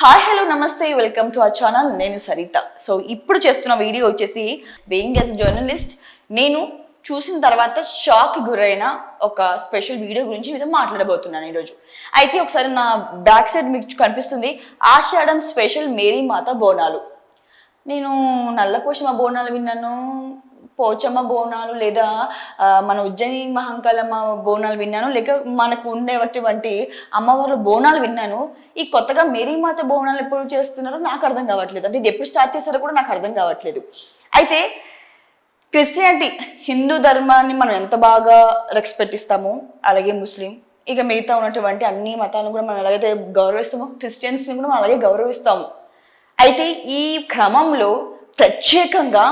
Hi hello నమస్తే welcome to ఆ channel. నేను సరిత. సో ఇప్పుడు చేస్తున్న వీడియో వచ్చేసి బీయింగ్ యాజ్ జర్నలిస్ట్. నేను చూసిన తర్వాత షాక్ గురైన ఒక స్పెషల్ వీడియో గురించి మీతో మాట్లాడబోతున్నాను ఈరోజు. అయితే ఒకసారి నా బ్యాక్ సైడ్ మీకు కనిపిస్తుంది ఆషాఢం స్పెషల్ మేరీ మాత బోనాలు. నేను నల్లపోషమ బోనాలు విన్నాను. పోచమ్మ బోనాలు లేదా మన ఉజ్జయిని మహంకాలమ్మ బోనాలు విన్నాను. లేక మనకు ఉండేటువంటి అమ్మవారి బోనాలు విన్నాను. ఈ కొత్తగా మేరీమాత బోనాలు ఎప్పుడు చేస్తున్నారో నాకు అర్థం కావట్లేదు. అంటే ఇది ఎప్పుడు స్టార్ట్ చేశారో కూడా నాకు అర్థం కావట్లేదు. అయితే క్రిస్టియానిటీ హిందూ ధర్మాన్ని మనం ఎంత బాగా రెస్పెక్ట్ ఇస్తామో అలాగే ముస్లిం ఇక మిగతా ఉన్నటువంటి అన్ని మతాలను కూడా మనం ఎలాగైతే గౌరవిస్తామో క్రిస్టియన్స్ని కూడా మనం అలాగే గౌరవిస్తాము. అయితే ఈ క్రమంలో ప్రత్యేకంగా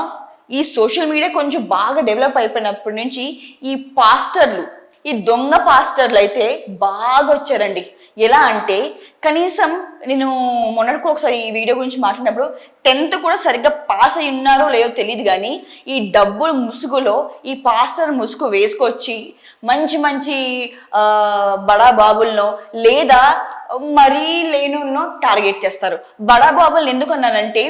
ఈ సోషల్ మీడియా కొంచెం బాగా డెవలప్ అయిపోయినప్పటి నుంచి ఈ పాస్టర్లు ఈ దొంగ పాస్టర్లు అయితే బాగా వచ్చారండి. ఎలా అంటే కనీసం నేను మొన్నటి ఒకసారి ఈ వీడియో గురించి మాట్లాడినప్పుడు టెన్త్ కూడా సరిగ్గా పాస్ అయి ఉన్నారో లేదో తెలియదు కానీ ఈ డబ్బులు ముసుగులో ఈ పాస్టర్ ముసుగు వేసుకొచ్చి మంచి మంచి బడా బాబులను లేదా మరీ లేనున్నో టార్గెట్ చేస్తారు. బడా బాబుల్ని ఎందుకు అన్నానంటే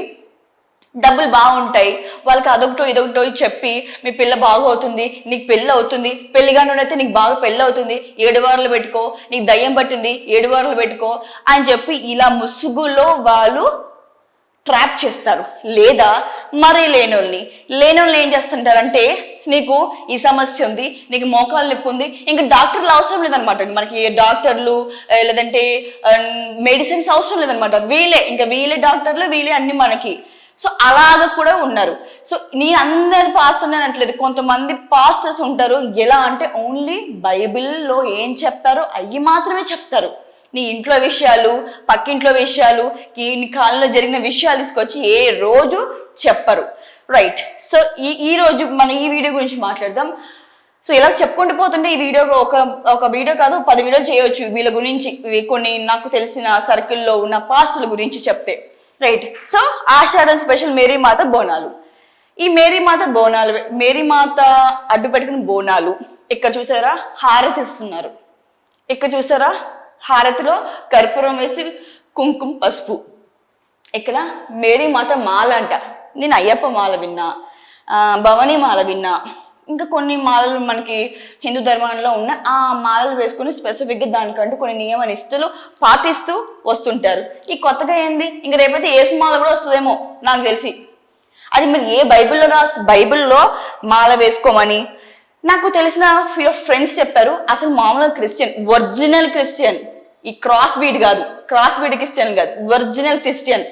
డబ్బులు బాగుంటాయి. వాళ్ళకి అదొకటో ఇదొకటో చెప్పి మీ పిల్ల బాగవుతుంది నీకు పెళ్ళి అవుతుంది పెళ్ళిగా అయితే నీకు బాగా పెళ్ళి అవుతుంది ఏడు వారాలు పెట్టుకో నీకు దయ్యం పట్టింది ఏడు వారాలు పెట్టుకో అని చెప్పి ఇలా ముసుగులో వాళ్ళు ట్రాప్ చేస్తారు. లేదా మరీ లేనోళ్ళని లేనోళ్ళని ఏం చేస్తుంటారంటే నీకు ఈ సమస్య ఉంది నీకు మోకాలు నొప్పి ఉంది ఇంకా డాక్టర్లు అవసరం లేదనమాట మనకి డాక్టర్లు లేదంటే మెడిసిన్స్ అవసరం లేదనమాట వీలే ఇంకా వీళ్ళే డాక్టర్లు వీలే అన్ని మనకి. సో అలాగ కూడా ఉన్నారు. సో నీ అందరి పాస్టర్ అనట్లేదు. కొంతమంది పాస్టర్స్ ఉంటారు. ఎలా అంటే ఓన్లీ బైబిల్లో ఏం చెప్తారో అవి మాత్రమే చెప్తారు. నీ ఇంట్లో విషయాలు పక్కింట్లో విషయాలు ఈ నీ కాలంలో జరిగిన విషయాలు తీసుకొచ్చి ఏ రోజు చెప్పరు. రైట్ సో ఈ ఈ రోజు మనం ఈ వీడియో గురించి మాట్లాడదాం. సో ఇలా చెప్పుకుంటూ పోతుంటే ఈ వీడియో ఒక ఒక వీడియో కాదు పది వీడియోలు చేయొచ్చు వీళ్ళ గురించి కొన్ని నాకు తెలిసిన సర్కిల్లో ఉన్న పాస్టుల గురించి చెప్తే. Right so Ashadam special Marymata Bonalu. ఈ మేరీమాత బోనాలు మేరీమాత అడ్డు పెట్టుకుని బోనాలు ఇక్కడ చూసారా? హారతి ఇస్తున్నారు. ఇక్కడ చూసారా? హారతిలో కర్పూరం వేసి కుంకుమ పసుపు. ఇక్కడ మేరీమాత మాల అంట. నేను అయ్యప్ప మాల విన్నా భవానీ మాల విన్నా. ఇంకా కొన్ని మాలలు మనకి హిందూ ధర్మంలో ఉన్న ఆ మాలలు వేసుకుని స్పెసిఫిక్గా దానికంటూ కొన్ని నియమ నిష్టలు పాటిస్తూ వస్తుంటారు. ఈ కొత్తగా ఏంది? ఇంకా రేపైతే ఏసు మాల కూడా వస్తుందేమో నాకు తెలిసి. అది మీరు ఏ బైబిల్లో రాసి బైబిల్లో మాల వేసుకోమని? నాకు తెలిసిన ఫ్యూ ఫ్రెండ్స్ చెప్పారు అసలు మామూలుగా క్రిస్టియన్ ఒరిజినల్ క్రిస్టియన్. ఈ క్రాస్ బీడ్ కాదు క్రాస్ బీడ్ క్రిస్టియన్ కాదు ఒరిజినల్ క్రిస్టియన్.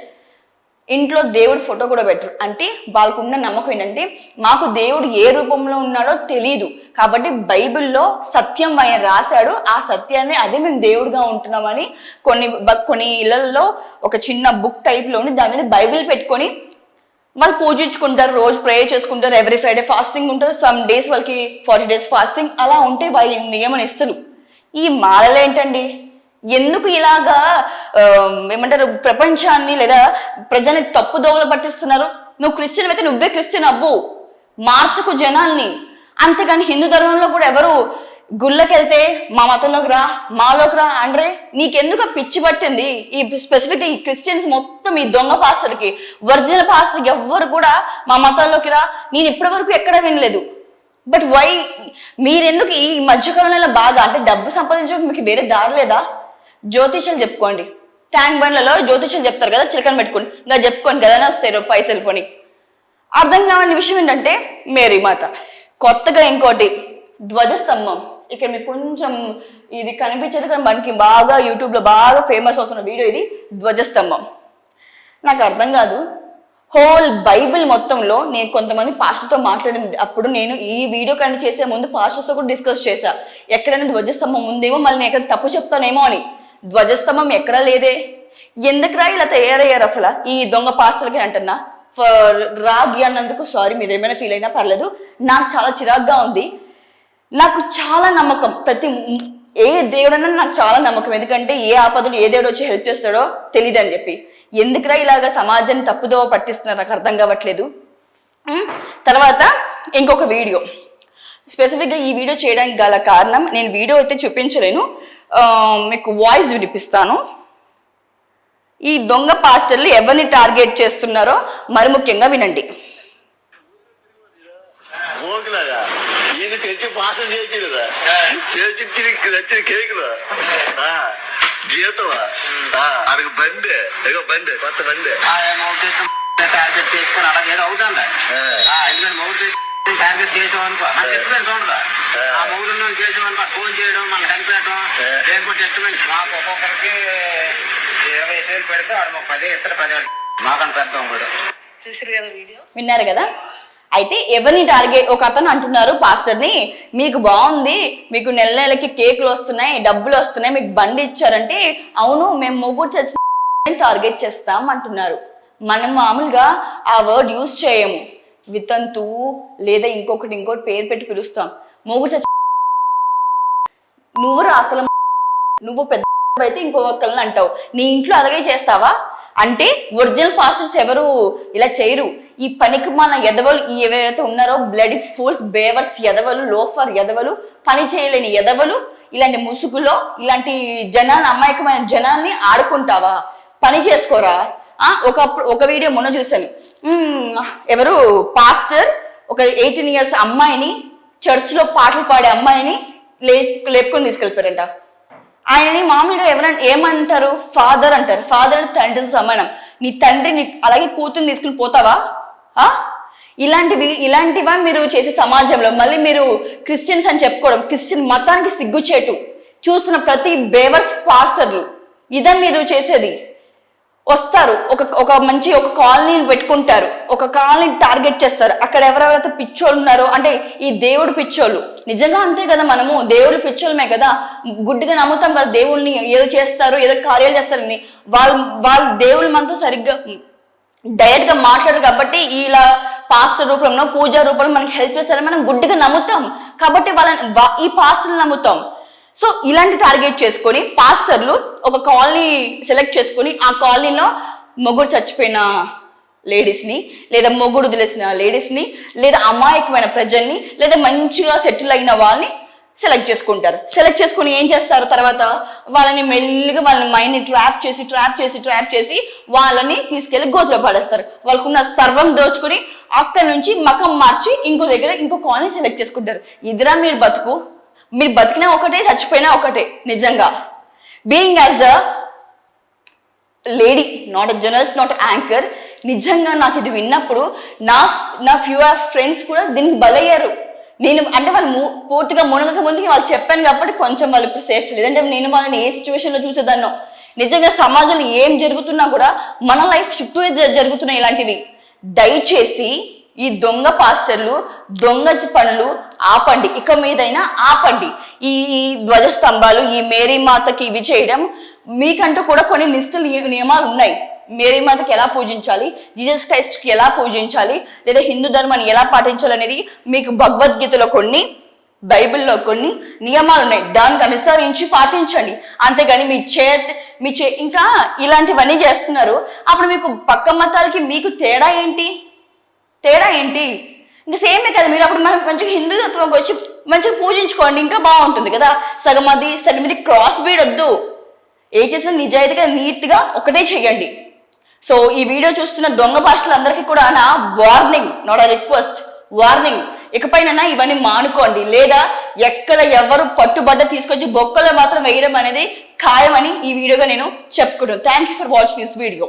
ఇంట్లో దేవుడి ఫోటో కూడా పెట్టరు. అంటే వాళ్ళకున్న నమ్మకం ఏంటంటే మాకు దేవుడు ఏ రూపంలో ఉన్నాడో తెలియదు కాబట్టి బైబిల్లో సత్యం ఆయన రాశాడు. ఆ సత్యాన్ని అదే మేము దేవుడిగా ఉంటున్నామని కొన్ని కొన్ని ఇళ్ళలో ఒక చిన్న బుక్ టైప్లోని దాని మీద బైబిల్ పెట్టుకొని వాళ్ళు పూజించుకుంటారు. రోజు ప్రేయర్ చేసుకుంటారు. ఎవ్రీ ఫ్రైడే ఫాస్టింగ్ ఉంటారు సమ్ డేస్ వాళ్ళకి ఫార్టీ డేస్ ఫాస్టింగ్ అలా ఉంటే వాళ్ళ నియమన ఇస్తారు ఈ మాలలు ఏంటండి? ఎందుకు ఇలాగా ఏమంటారు ప్రపంచాన్ని లేదా ప్రజల్ని తప్పుదోవలు పట్టిస్తున్నారు? నువ్వు క్రిస్టియన్ అయితే నువ్వే క్రిస్టియన్ అవ్వు. మార్చకు జనాల్ని. అంతేగాని హిందూ ధర్మంలో కూడా ఎవరు గుళ్ళకి వెళ్తే మా మతంలోకి రా మాలోకి రా అండ్రే నీకెందుకు పిచ్చి పట్టింది? ఈ స్పెసిఫిక్ ఈ క్రిస్టియన్స్ మొత్తం ఈ దొంగ పాస్టర్కి ఒరిజినల్ పాస్టర్కి ఎవ్వరు కూడా మా మతంలోకి రా. నేను ఇప్పటి వరకు ఎక్కడ వినలేదు. బట్ వై మీరెందుకు ఈ మధ్యకాలంలో బాగా అంటే డబ్బు సంపాదించడానికి మీకు వేరే దారి లేదా? జ్యోతిష్యం చెప్పుకోండి. ట్యాంక్ బండ్లలో జ్యోతిష్యం చెప్తారు కదా చిలకన పెట్టుకోండి. ఇంకా చెప్పుకోండి కదా వస్తాయి పైసలు కొని. అర్థం కావాలని విషయం ఏంటంటే మేరీ మాత. కొత్తగా ఇంకోటి ధ్వజస్తంభం. ఇక్కడ మీకు కొంచెం ఇది కనిపించేది కానీ మనకి బాగా యూట్యూబ్లో బాగా ఫేమస్ అవుతున్న వీడియో ఇది ధ్వజస్తంభం. నాకు అర్థం కాదు. హోల్ బైబిల్ మొత్తంలో నేను కొంతమంది పాస్టర్తో మాట్లాడిన అప్పుడు నేను ఈ వీడియో కంటే చేసే ముందు పాస్టర్స్తో కూడా డిస్కస్ చేశా. ఎక్కడైనా ధ్వజస్తంభం ఉందేమో మళ్ళీ నేను ఎక్కడ తప్పు చెప్తానేమో అని. ధ్వజస్తంభం ఎక్కడా లేదే. ఎందుకురా ఇలా తయారయ్యారు అసలు? ఈ దొంగ పాస్టర్లకి అంటున్నా. ఫర్ రాగి అన్నందుకు సారీ మీరు ఏమైనా ఫీల్ అయినా పర్లేదు. నాకు చాలా చిరాగ్గా ఉంది. నాకు చాలా నమ్మకం. ప్రతి ఏ దేవుడన్నా నాకు చాలా నమ్మకం. ఎందుకంటే ఏ ఆపదలు ఏ దేవుడు వచ్చి హెల్ప్ చేస్తాడో తెలియదు అని చెప్పి. ఎందుకురా ఇలాగ సమాజాన్ని తప్పుదో పట్టిస్తున్నారు నాకు అర్థం కావట్లేదు. తర్వాత ఇంకొక వీడియో. స్పెసిఫిక్గా ఈ వీడియో చేయడానికి గల కారణం నేను వీడియో అయితే చూపించలేను. మీకు వాయిస్ వినిపిస్తాను. ఈ దొంగ పాస్టర్లు ఎవరిని టార్గెట్ చేస్తున్నారో మరి ముఖ్యంగా వినండి. జీతమా? అడిగి బండి. ఇగో బండి కొత్త బండి. టార్గెట్ చేసుకొని అలాగే ఏదో అవుతుందా ఎందుకంటే మనకి ఉండదా ఆ. ఆ మొగుడు ఉన్నోడికి చేసాం అనుకో ఫోన్ చేయడం మనకి కనిపెట్టడం ఆ. దేనికి టెస్ట్మెంట్ మాకు ఒక్కొక్కరికి ఇరవై వేలు పెడితే వాడు మాకు పదే ఇతర పదే మాకంటే పెద్ద కూడా. విన్నారు కదా? అయితే ఎవరిని టార్గెట్ ఒక అతను అంటున్నారు పాస్టర్ని మీకు బాగుంది మీకు నెల నెలకి కేకులు వస్తున్నాయి డబ్బులు వస్తున్నాయి మీకు బండి ఇచ్చారంటే అవును మేము మొగ్గురు చచ్చిన టార్గెట్ చేస్తాం అంటున్నారు. మనం మామూలుగా ఆ వర్డ్ యూజ్ చేయము. వితంతు లేదా ఇంకొకటి ఇంకోటి పేరు పెట్టి పిలుస్తాం. మొగుడు చచ్చి నువ్వు రా అసలు నువ్వు పెద్ద అయితే ఇంకొకళ్ళని అంటావు. నీ ఇంట్లో అలాగే చేస్తావా? అంటే ఒరిజినల్ పాస్టర్స్ ఎవరు ఇలా చేయరు. ఈ పనికి మన ఎదవలు ఏవైతే ఎవరైతే ఉన్నారో బ్లడ్ ఫూల్స్ బేవర్స్ ఎదవలు లోఫర్ ఎదవలు పని చేయలేని ఎదవలు ఇలాంటి ముసుగులో ఇలాంటి జనాన్ని అమాయకమైన జనాన్ని ఆడుకుంటావా? పని చేసుకోరా? ఒకప్పుడు ఒక వీడియో మొన్న చూశాను. ఎవరు? పాస్టర్ ఒక ఎయిటీన్ ఇయర్స్ అమ్మాయిని చర్చ్లో పాటలు పాడే అమ్మాయిని లే లేపుకొని తీసుకెళ్ళిపోయారంట. ఆయనని మామూలుగా ఎవరైనా ఏమంటారు? ఫాదర్ అంటారు. ఫాదర్ అంటే తండ్రితో సమానం. నీ తండ్రి అలాగే కూతుర్ని తీసుకుని పోతావా? ఇలాంటివి ఇలాంటివా మీరు చేసే సమాజంలో? మళ్ళీ మీరు క్రిస్టియన్స్ అని చెప్పుకోవడం క్రిస్టియన్ మతానికి సిగ్గుచేటు. చూస్తున్న ప్రతి బేవర్స్ పాస్టర్లు. ఇదే మీరు చేసేది. వస్తారు. ఒక ఒక మంచి ఒక కాలనీని పెట్టుకుంటారు. ఒక కాలనీ టార్గెట్ చేస్తారు. అక్కడ ఎవరెవరైతే పిచ్చోళ్ళు ఉన్నారో అంటే ఈ దేవుడు పిచ్చోళ్ళు. నిజంగా అంతే కదా మనము? దేవుడు పిచ్చోళ్ళమే కదా? గుడ్డిగా నమ్ముతాం కదా దేవుళ్ళని ఏదో చేస్తారు ఏదో కార్యాలు చేస్తారని. వాళ్ళు వాళ్ళు దేవుళ్ళు మనతో సరిగ్గా డైరెక్ట్గా మాట్లాడరు కాబట్టి ఇలా పాస్టర్ రూపంలో పూజా రూపంలో మనకి హెల్ప్ చేస్తారని మనం గుడ్డిగా నమ్ముతాం. కాబట్టి వాళ్ళని ఈ పాస్టర్ని నమ్ముతాం. సో ఇలాంటి టార్గెట్ చేసుకొని పాస్టర్లు ఒక కాలనీ సెలెక్ట్ చేసుకొని ఆ కాలనీలో మొగుడు చచ్చిపోయిన లేడీస్ని లేదా మొగుడు వదిలేసిన లేడీస్ని లేదా అమాయకమైన ప్రజల్ని లేదా మంచిగా సెటిల్ అయిన వాళ్ళని సెలెక్ట్ చేసుకుంటారు. సెలెక్ట్ చేసుకుని ఏం చేస్తారు తర్వాత? వాళ్ళని మెల్లిగా వాళ్ళని మైండ్ని ట్రాప్ చేసి ట్రాప్ చేసి ట్రాప్ చేసి వాళ్ళని తీసుకెళ్ళి గోతులో పడేస్తారు. వాళ్ళకున్న సర్వం దోచుకుని అక్కడి నుంచి మకం మార్చి ఇంకో దగ్గర ఇంకో కాలనీ సెలెక్ట్ చేసుకుంటారు. ఇదిరా మీరు బతుకు. మీరు బతికినా ఒకటే చచ్చిపోయినా ఒకటే నిజంగా. Being as a lady not a journalist not anchor నిజంగా నాకు ఇది విన్నప్పుడు నా నా ఫ్యూ ఆర్ ఫ్రెండ్స్ కూడా దీనికి బలయ్యారు. నేను అంటే వాళ్ళు పూర్తిగా మునగక ముందుకి వాళ్ళు చెప్పాను కాబట్టి కొంచెం వాళ్ళు ఇప్పుడు సేఫ్ లేదంటే నేను వాళ్ళని ఏ సిచ్యువేషన్లో చూసేదాన్నో. నిజంగా సమాజంలో ఏం జరుగుతున్నా కూడా మన లైఫ్ చుట్టూ జ- జరుగుతున్నాయి ఇలాంటివి. దయచేసి ఈ దొంగ పాస్టర్లు దొంగ పనులు ఆపండి. ఇక మీదైనా ఆపండి. ఈ ధ్వజస్తంభాలు ఈ మేరీ మాతకి ఇవి చేయడం మీకంటూ కూడా కొన్ని నిష్ఠలు నియమాలు ఉన్నాయి. మేరీ మాతకి ఎలా పూజించాలి? జీసస్ క్రైస్ట్కి ఎలా పూజించాలి? లేదా హిందూ ధర్మాన్ని ఎలా పాటించాలి అనేది మీకు భగవద్గీతలో కొన్ని బైబిల్లో కొన్ని నియమాలు ఉన్నాయి. దానికి అనుసరించి పాటించండి. అంతేగాని మీ చే మీ చే ఇంకా ఇలాంటివన్నీ చేస్తున్నారు. అప్పుడు మీకు పక్క మతాలకి మీకు తేడా ఏంటి? తేడా ఏంటి? ఇంకా సేమే కదా మీరు అప్పుడు మనం మంచిగా హిందూ తత్వంకి వచ్చి మంచిగా పూజించుకోండి ఇంకా బాగుంటుంది కదా. సగం అది సగం ఇది క్రాస్ బీడ్ వద్దు. ఏ చేసినా నిజాయితీగా నీట్గా ఒకటే చేయండి. సో ఈ వీడియో చూస్తున్న దొంగ భాషలందరికీ కూడా నా warning not a request warning ఇకపైన ఇవన్నీ మానుకోండి. లేదా ఎక్కడ ఎవరు పట్టుబడ్డ తీసుకొచ్చి బొక్కలో మాత్రం వేయడం అనేది ఖాయమని ఈ వీడియోగా నేను చెప్పుకుంటాను thank you for watching this video